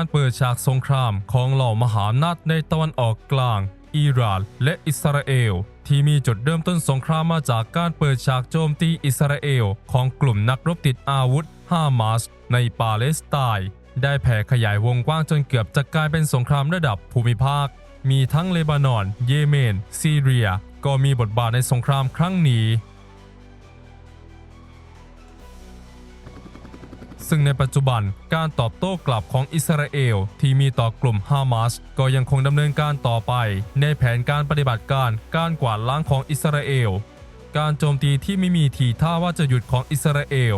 การเปิดฉากสงครามของเหล่ามหาอำนาจในตะวันออกกลาง อิหร่านและอิสราเอล ที่มีจุดเริ่มต้นสงครามมาจากการเปิดฉากโจมตีอิสราเอล ของกลุ่มนักรบติดอาวุธฮามาสในปาเลสไตน์ได้แผ่ขยายวงกว้างจนเกือบจะกลายเป็นสงครามระดับภูมิภาค มีทั้งเลบานอน เยเมน ซีเรีย ก็มีบทบาทในสงครามครั้งนี้ ซึ่งในปัจจุบันการตอบโต้กลับของอิสราเอลที่มีต่อกลุ่มฮามาสก็ยังคงดำเนินการต่อไป ในแผนการปฏิบัติการการกวาดล้างของอิสราเอล การโจมตีที่ไม่มีทีท่าว่าจะหยุดของอิสราเอล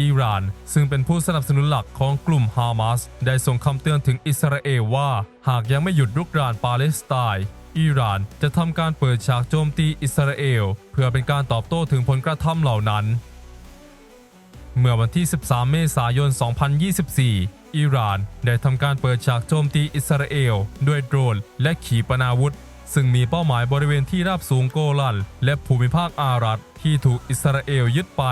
อิหร่าน ซึ่งเป็นผู้สนับสนุนหลักของกลุ่มฮามาสได้ส่งคำเตือนถึงอิสราเอลว่า หากยังไม่หยุดรุกรานปาเลสไตน์อิหร่านจะทำการเปิดฉากโจมตีอิสราเอล เพื่อเป็นการตอบโต้ถึงผลกระทำเหล่านั้น เมื่อวันที่ 13 เมษายน 2024 อิหร่านได้ทำการเปิดฉากโจมตีอิสราเอล ด้วยโดรนและขีปนาวุธ ซึ่งมีเป้าหมายบริเวณที่ราบสูงโกลัน และภูมิภาคอารัตที่ถูกอิสราเอลยึดไป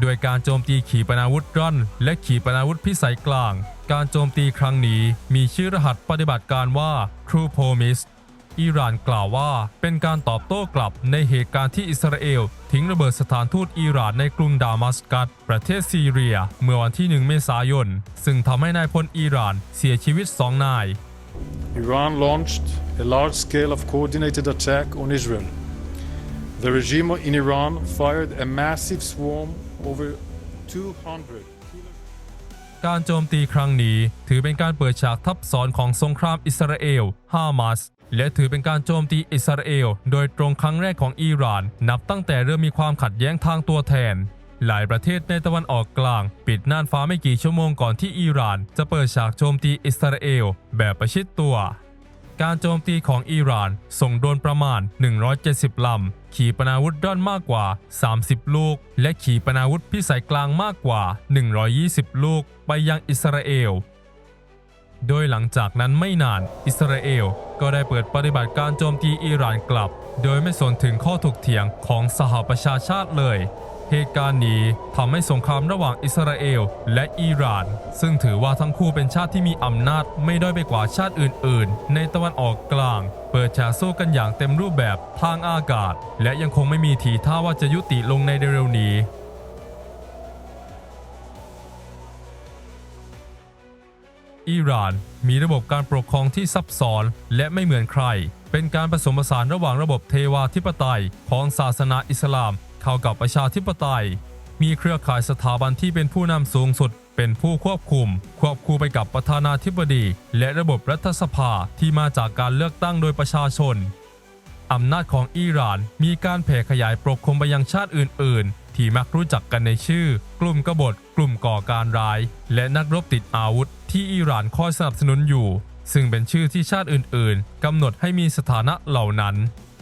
โดยการโจมตีขีปนาวุธร่อน และขีปนาวุธพิสัยกลาง การโจมตีครั้งนี้มีชื่อรหัสปฏิบัติการว่า True Promise อิหร่านกล่าวว่า เป็นการตอบโต้กลับในเหตุการณ์ที่อิสราเอล ทิ้งระเบิดสถานทูตอิหร่านในกรุงดามัสกัส ประเทศซีเรีย เมื่อวันที่ 1 เมษายน ซึ่งทำให้นายพลอิหร่านเสียชีวิตสองนาย Iran launched a large scale of coordinated attack on Israel. The regime in Iran fired a massive swarm over 200การโจมตีครั้งนี้ถือเป็นการเปิดฉากทับซ้อนของสงครามอิสราเอลฮามาส และถือเป็นการโจมตีอิสราเอล โดยตรงครั้งแรกของอิหร่าน นับตั้งแต่เริ่มมีความขัดแย้งทางตัวแทน หลายประเทศในตะวันออกกลาง ปิดน่านฟ้าไม่กี่ชั่วโมงก่อนที่อิหร่าน จะเปิดฉากโจมตีอิสราเอล แบบประชิดตัว การโจมตีของอิหร่าน ส่งโดนประมาณ 170 ลำ ขีปนาวุธด้อนมากกว่า 30 ลูก และขีปนาวุธพิสัยกลางมากกว่า 120 ลูก ไปยังอิสราเอล โดยหลังจากนั้นไม่นาน อิสราเอลก็ได้เปิดปฏิบัติการโจมตีอิหร่านกลับ โดยไม่สนถึงข้อถกเถียงของสหประชาชาติเลย เหตุการณ์นี้ทำให้สงครามระหว่างอิสราเอลและอิหร่าน ซึ่งถือว่าทั้งคู่เป็นชาติที่มีอำนาจไม่ด้อยไปกว่าชาติอื่น ๆ ในตะวันออกกลาง เปิดฉากสู้กันอย่างเต็มรูปแบบทางอากาศ และยังคงไม่มีทีท่าว่าจะยุติลงในเร็วๆนี้ อิหร่าน มีระบบการปกครองที่ซับซ้อนและไม่เหมือนใคร เป็นการผสมผสานระหว่างระบบเทวาธิปไตยของศาสนาอิสลาม เข้ากับประชาธิปไตย มีเครือข่ายสถาบันที่เป็นผู้นำสูงสุด เป็นผู้ควบคุม ควบคู่ไปกับประธานาธิบดี และระบบรัฐสภาที่มาจากการเลือกตั้งโดยประชาชนอำนาจของอิหร่านมีการแผ่ขยายปกคลุมไปยังชาติอื่น ๆ ที่มักรู้จักกันในชื่อ กลุ่มกบฏ กลุ่มก่อการร้าย และนักรบติดอาวุธ ที่อิหร่านคอยสนับสนุนอยู่ ซึ่งเป็นชื่อที่ชาติอื่น ๆ กำหนดให้มีสถานะเหล่านั้น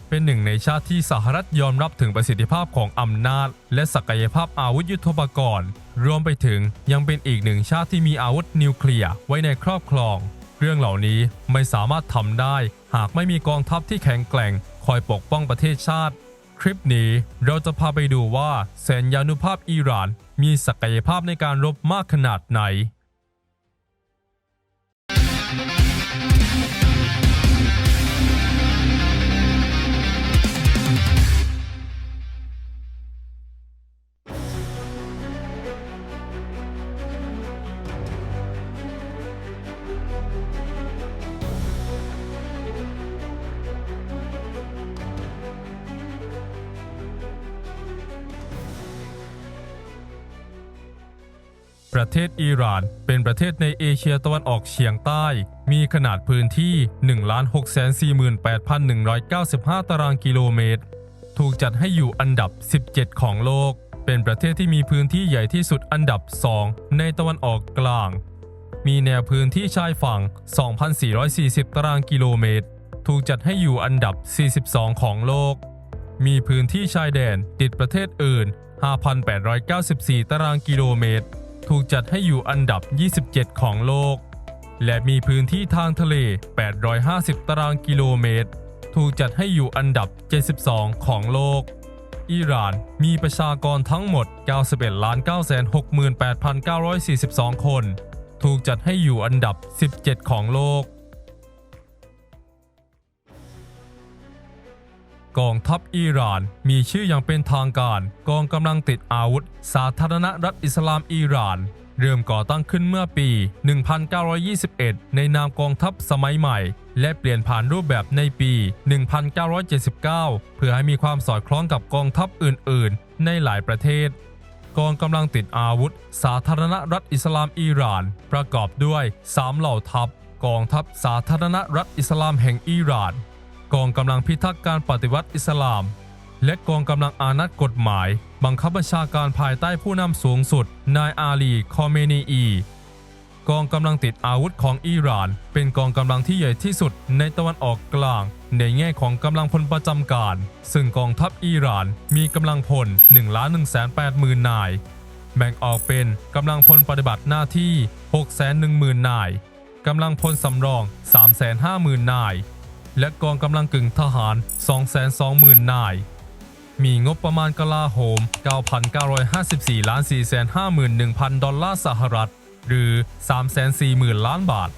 เป็นหนึ่งในชาติที่สหรัฐยอมรับถึงประสิทธิภาพของอำนาจ และศักยภาพอาวุธยุทโธปกรณ์ รวมไปถึงยังเป็นอีกหนึ่งชาติที่มีอาวุธนิวเคลียร์ไว้ในครอบครอง เรื่องเหล่านี้ไม่สามารถทำได้ หากไม่มีกองทัพที่แข็งแกร่ง คอยปกป้องประเทศชาติ คลิปนี้เราจะพาไปดูว่าแสนยานุภาพอิหร่าน มีศักยภาพในการรบมากขนาดไหน ประเทศอิหร่าน เป็นประเทศในเอเชียตะวันออกเฉียงใต้ มีขนาดพื้นที่ 1,648,195 ตารางกิโลเมตร ถูกจัดให้อยู่อันดับ 17 ของโลก เป็นประเทศที่มีพื้นที่ใหญ่ที่สุดอันดับ 2 ในตะวันออกกลาง มีแนวพื้นที่ชายฝั่ง 2,440 ตารางกิโลเมตร ถูกจัดให้อยู่อันดับ 42 ของโลก มีพื้นที่ชายแดนติดประเทศอื่น 5,894 ตารางกิโลเมตร ถูกจัดให้อยู่อันดับ 27 ของโลก และมีพื้นที่ทางทะเล 850 ตารางกิโลเมตร ถูกจัดให้อยู่อันดับ 72 ของโลก อิหร่านมีประชากรทั้งหมด 91,968,942 คน ถูกจัดให้อยู่อันดับ 17 ของโลก กองทัพอิหร่าน มีชื่ออย่างเป็นทางการ กองกำลังติดอาวุธ สาธารณรัฐอิสลามอิหร่าน เริ่มก่อตั้งขึ้นเมื่อปี 1921 ในนามกองทัพสมัยใหม่ และเปลี่ยนผ่านรูปแบบในปี 1979 เพื่อให้มีความสอดคล้องกับกองทัพอื่น ๆ ในหลายประเทศกองกำลังติดอาวุธ สาธารณรัฐอิสลามอิหร่าน ประกอบด้วย 3 เหล่าทัพ กองทัพสาธารณรัฐอิสลามแห่งอิหร่าน กองกำลังพิทักษ์การปฏิวัติอิสลาม และกองกำลังอานัตกฎหมาย บังคับบัญชาการภายใต้ผู้นำสูงสุด นายอาลี คอเมนีอี กองกำลังติดอาวุธของอิหร่าน เป็นกองกำลังที่ใหญ่ที่สุดในตะวันออกกลาง ในแง่ของกำลังพลประจำการ ซึ่งกองทัพอิหร่านมีกำลังพล1 1 8 0 0 0นาย แบ่งออกเป็นกำลังพลปฏิบัติหน้าที่ 610,000นายกำลังพลสำรอง 350,000 นาย และกองกำลังกึ่งทหาร 220,000 นาย มีงบประมาณกลาโหม 9,954ล้าน451,000 ดอลลาร์สหรัฐ หรือ 340,000 ล้านบาท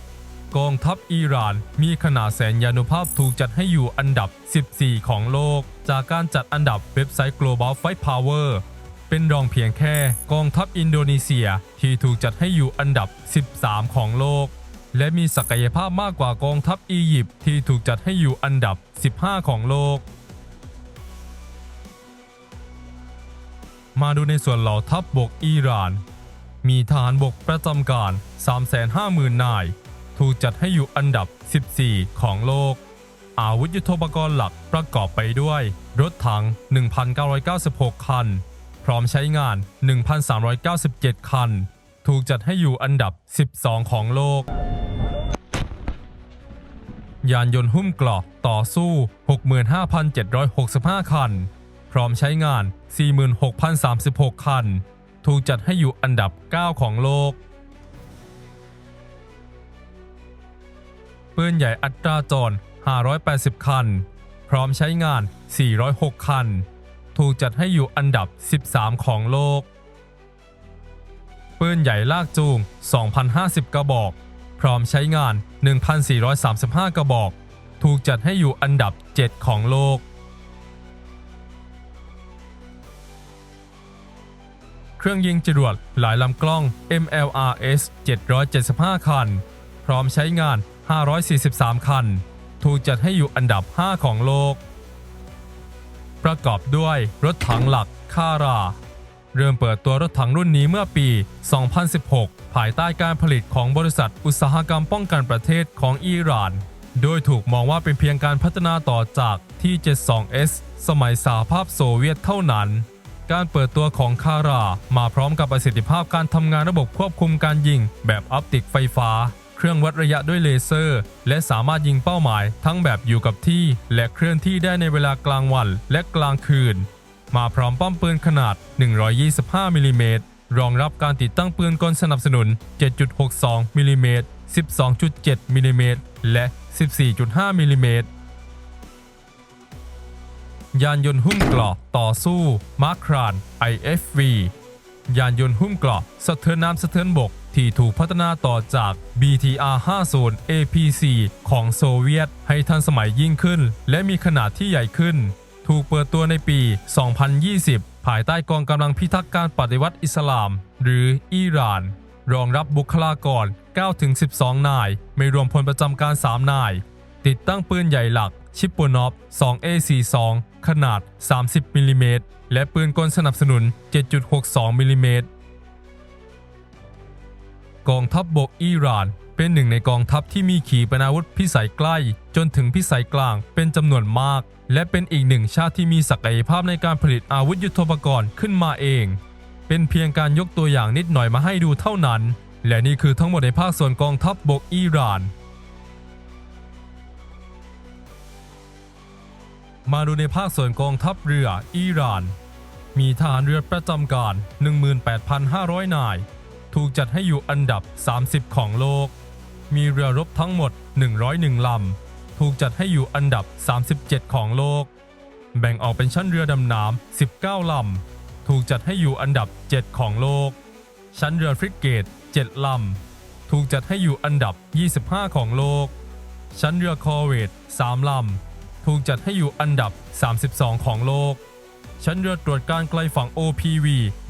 กองทัพอิหร่านมีขนาดแสนยานุภาพถูกจัดให้อยู่อันดับ 14 ของโลก จากการจัดอันดับเว็บไซต์ Global Fight Power เป็นรองเพียงแค่กองทัพอินโดนีเซียที่ถูกจัดให้อยู่อันดับ 13 ของโลก และมีศักยภาพมากกว่ากองทัพอียิปต์ที่ถูกจัดให้อยู่อันดับ 15 ของโลก มาดูในส่วนเหล่าทัพบบกอิหร่าน มีทหารบกประจำการ 350,000 นาย ถูกจัดให้อยู่อันดับ 14 ของโลก อาวุธยุทโธปกรณ์หลักประกอบไปด้วย รถถัง 1,996 คัน พร้อมใช้งาน 1,397 คัน ถูกจัดให้อยู่อันดับ 12 ของโลก ยานยนต์หุ้มเกราะต่อสู้ 65,765 คัน พร้อมใช้งาน 46,036 คัน ถูกจัดให้อยู่อันดับ 9 ของโลก ปืนใหญ่อัตราจร 580 คัน พร้อมใช้งาน 406 คัน ถูกจัดให้อยู่อันดับ 13 ของโลก ปืนใหญ่ลากจูง 2,050 กระบอก พร้อมใช้งาน 1,435 กระบอก ถูกจัดให้อยู่อันดับ 7 ของโลก เครื่องยิงจรวดหลายลำกล้อง MLRS 775 คัน พร้อมใช้งาน 543 คัน ถูกจัดให้อยู่อันดับ 5 ของโลก ประกอบด้วยรถถังหลักคารา เริ่มเปิดตัวรถถังรุ่นนี้เมื่อปี 2016 ภายใต้การผลิตของบริษัทอุตสาหกรรมป้องกันประเทศของอิหร่าน โดยถูกมองว่าเป็นเพียงการพัฒนาต่อจากที่ 72S สมัยสหภาพโซเวียตเท่านั้น การเปิดตัวของคารามาพร้อมกับประสิทธิภาพการทำงานระบบควบคุมการยิง แบบออปติกไฟฟ้า เครื่องวัดระยะด้วยเลเซอร์ และสามารถยิงเป้าหมาย ทั้งแบบอยู่กับที่ และเคลื่อนที่ได้ในเวลากลางวันและกลางคืน มาพร้อมป้อมปืนขนาด 125มิลลิเมตรรองรับการติดตั้งปืนกลสนับสนุน 7.62มิลลิเมตร12.7มิลลิเมตรและ 14.5มิลลิเมตรยานยนต์หุ้มเกราะต่อสู้มาคราน IFV ยานยนต์หุ้มเกราะสะเทือนน้ำสะเทือนบกที่ถูกพัฒนาต่อจาก BTR 50 APC ของโซเวียต ให้ทันสมัยยิ่งขึ้น และมีขนาดที่ใหญ่ขึ้น ถูกเปิดตัวในปี 2020 ภายใต้กองกำลังพิทักษ์การปฏิวัติอิสลาม หรืออิหร่าน รองรับบุคลากร 9-12 นาย ไม่รวมพลประจำการ 3 นาย ติดตั้งปืนใหญ่หลัก ชิปโปนอฟ 2A42 ขนาด 30 มิลลิเมตร และปืนกลสนับสนุน 7.62 มิลลิเมตรกองทัพบบกอิหร่าน เป็นหนึ่งในกองทัพที่มีขีปนาวุธพิสัยใกล้ จนถึงพิสัยกลางเป็นจำนวนมาก และเป็นอีกหนึ่งชาติที่มีศักยภาพในการผลิตอาวุธยุทโธปกรณ์ขึ้นมาเอง เป็นเพียงการยกตัวอย่างนิดหน่อยมาให้ดูเท่านั้น และนี่คือทั้งหมดในภาคส่วนกองทัพบบกอิหร่าน มาดูในภาคส่วนกองทัพเรืออิหร่าน มีทหารเรือประจำการ 18,500 นายถูกจัดให้อยู่อันดับ 30 ของโลก มีเรือรบทั้งหมด 101 ลำ ถูกจัดให้อยู่อันดับ 37 ของโลก แบ่งออกเป็นชั้นเรือดำน้ำ 19 ลำ ถูกจัดให้อยู่อันดับ 7 ของโลก ชั้นเรือฟริกเกต 7 ลำ ถูกจัดให้อยู่อันดับ 25 ของโลก ชั้นเรือคอร์เวต 3 ลำ ถูกจัดให้อยู่อันดับ 32 ของโลก ชั้นเรือตรวจการไกลฝั่ง OPV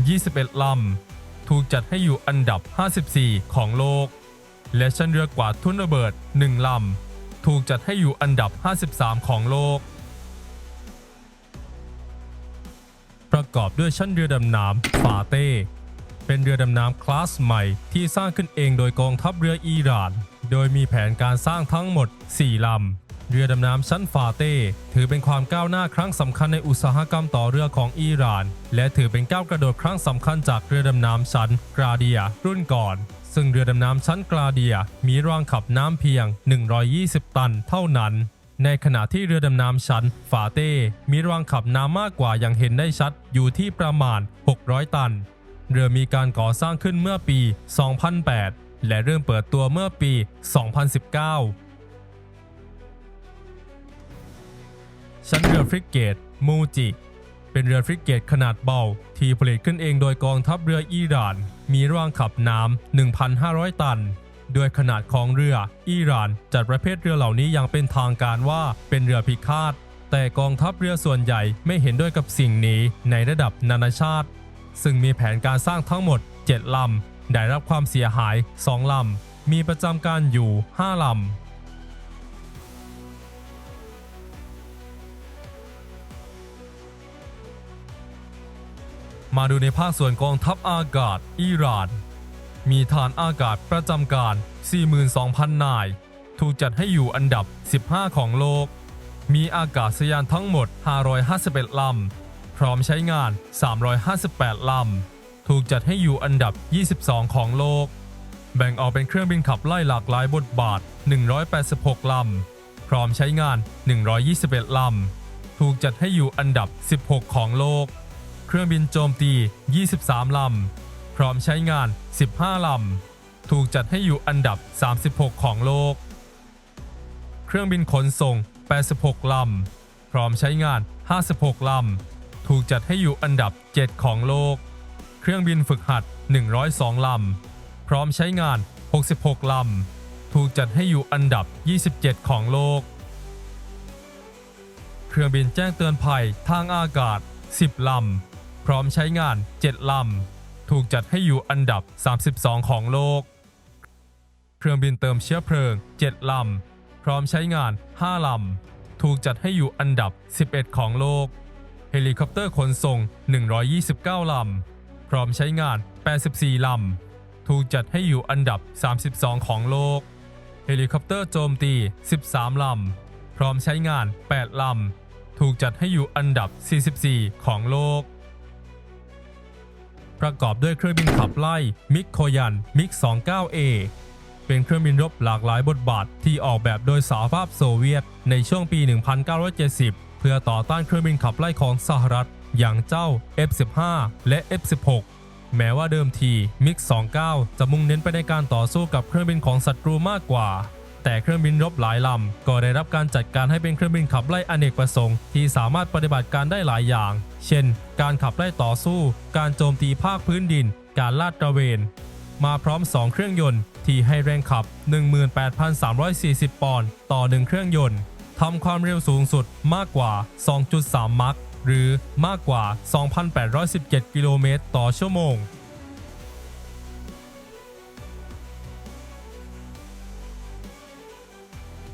21 ลำ ถูกจัดให้อยู่อันดับ 54 ของโลก และชั้นเรือกว่าทุนระเบิด 1 ลำ ถูกจัดให้อยู่อันดับ 53 ของโลก ประกอบด้วยชั้นเรือดำน้ำฟาเต้ เป็นเรือดำน้ำคลาสใหม่ที่สร้างขึ้นเองโดยกองทัพเรืออิหร่าน โดยมีแผนการสร้างทั้งหมด 4 ลำเรือดำน้ำชั้นฟาเต้ ถือเป็นความก้าวหน้าครั้งสำคัญในอุตสาหกรรมต่อเรือของอิหร่าน และถือเป็นก้าวกระโดดครั้งสำคัญจากเรือดำน้ำชั้นกราเดียรุ่นก่อน ซึ่งเรือดำน้ำชั้นกราเดียมีรางขับน้ำเพียง 120 ตันเท่านั้น ในขณะที่เรือดำน้ำชั้นฟาเต้ มีรางขับน้ำมากกว่าอย่างเห็นได้ชัดอยู่ที่ประมาณ 600 ตัน เรือมีการก่อสร้างขึ้นเมื่อปี 2008 และเริ่มเปิดตัวเมื่อปี 2019ชั้นเรือฟริกเกต มูจิ เป็นเรือฟริกเกตขนาดเบา ที่ผลิตขึ้นเองโดยกองทัพเรืออิหร่าน มีร่างขับน้ำ 1,500 ตันด้วยขนาดของเรือ อิหร่านจัดประเภทเรือเหล่านี้อย่างเป็นทางการว่าเป็นเรือพิฆาต แต่กองทัพเรือส่วนใหญ่ไม่เห็นด้วยกับสิ่งนี้ในระดับนานาชาติ ซึ่งมีแผนการสร้างทั้งหมด 7 ลำ ได้รับความเสียหาย 2 ลำ มีประจำการอยู่ 5 ลำ มาดูในภาคส่วนกองทัพอากาศอิหร่าน มีฐานอากาศประจำการ 42,000 นาย ถูกจัดให้อยู่อันดับ 15 ของโลก มีอากาศยานทั้งหมด 551 ลำ พร้อมใช้งาน 358 ลำ ถูกจัดให้อยู่อันดับ 22 ของโลก แบ่งออกเป็นเครื่องบินขับไล่หลากหลายบทบาท 186 ลำ พร้อมใช้งาน 121 ลำ ถูกจัดให้อยู่อันดับ 16 ของโลก เครื่องบินโจมตี 23 ลำ พร้อมใช้งาน 15 ลำ ถูกจัดให้อยู่อันดับ 36 ของโลก เครื่องบินขนส่ง 86 ลำ พร้อมใช้งาน 56 ลำ ถูกจัดให้อยู่อันดับ 7 ของโลก เครื่องบินฝึกหัด 102 ลำ พร้อมใช้งาน 66 ลำ ถูกจัดให้อยู่อันดับ 27 ของโลก เครื่องบินแจ้งเตือนภัยทางอากาศ 10 ลำ พร้อมใช้งาน 7 ลำ ถูกจัดให้อยู่อันดับ 32 ของโลก เครื่องบินเติมเชื้อเพลิง 7 ลำ พร้อมใช้งาน 5 ลำ ถูกจัดให้อยู่อันดับ 11 ของโลก เฮลิคอปเตอร์ขนส่ง 129 ลำ พร้อมใช้งาน 84 ลำ ถูกจัดให้อยู่อันดับ 32 ของโลก เฮลิคอปเตอร์โจมตี 13 ลำ พร้อมใช้งาน 8 ลำ ถูกจัดให้อยู่อันดับ 44 ของโลก ประกอบด้วยเครื่องบินขับไล่มิกโคยันมิก 29A เป็นเครื่องบินรบหลากหลายบทบาทที่ออกแบบโดยสหภาพโซเวียตในช่วงปี 1970 เพื่อต่อต้านเครื่องบินขับไล่ของสหรัฐ อย่างเจ้า F-15 และ F-16 แม้ว่าเดิมทีมิก 29 จะมุ่งเน้นไปในการต่อสู้กับเครื่องบินของศัตรูมากกว่า แต่เครื่องบินรบหลายลำก็ได้รับการจัดการให้เป็นเครื่องบินขับไล่อเนกประสงค์ ที่สามารถปฏิบัติการได้หลายอย่าง เช่น การขับไล่ต่อสู้ การโจมตีภาคพื้นดิน การลาดตระเวน มาพร้อม 2 เครื่องยนต์ที่ให้แรงขับ 18,340 ปอนด์ต่อ 1 เครื่องยนต์ทำความเร็วสูงสุดมากกว่า 2.3 มัคหรือมากกว่า 2,817 กิโลเมตรต่อชั่วโมง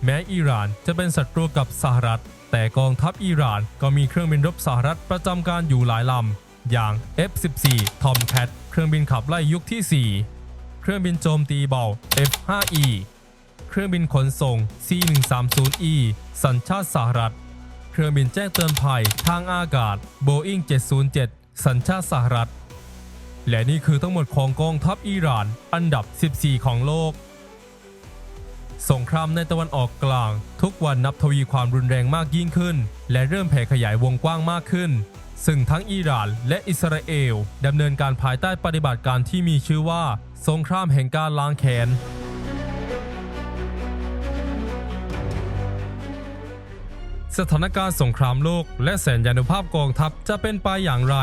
แม้อิหร่านจะเป็นศัตรูกับสหรัฐ แต่กองทัพอิหร่านก็มีเครื่องบินรบสหรัฐประจำการอยู่หลายลำ อย่าง F-14 Tomcat เครื่องบินขับไล่ยุคที่ 4 เครื่องบินโจมตีเบา F-5E เครื่องบินขนส่ง C-130E สัญชาติสหรัฐ เครื่องบินแจ้งเตือนภัยทางอากาศ Boeing 707 สัญชาติสหรัฐ และนี่คือทั้งหมดของกองทัพอิหร่าน อันดับ 14 ของโลก สงครามในตะวันออกกลาง ทุกวันนับทวีความรุนแรงมากยิ่งขึ้น และเริ่มแผ่ขยายวงกว้างมากขึ้น ซึ่งทั้งอิหร่านและอิสราเอลดำเนินการภายใต้ปฏิบัติการที่มีชื่อว่า สงครามแห่งการล้างแค้นสถานการณ์สงครามโลก และแสนยานุภาพกองทัพจะเป็นไปอย่างไร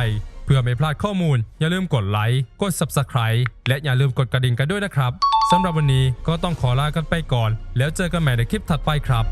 เพื่อไม่พลาดข้อมูล อย่าลืมกดไลค์ กด Subscribe และอย่าลืมกดกระดิ่งกันด้วยนะครับ สำหรับวันนี้ก็ต้องขอลากันไปก่อน แล้วเจอกันใหม่ในคลิปถัดไปครับ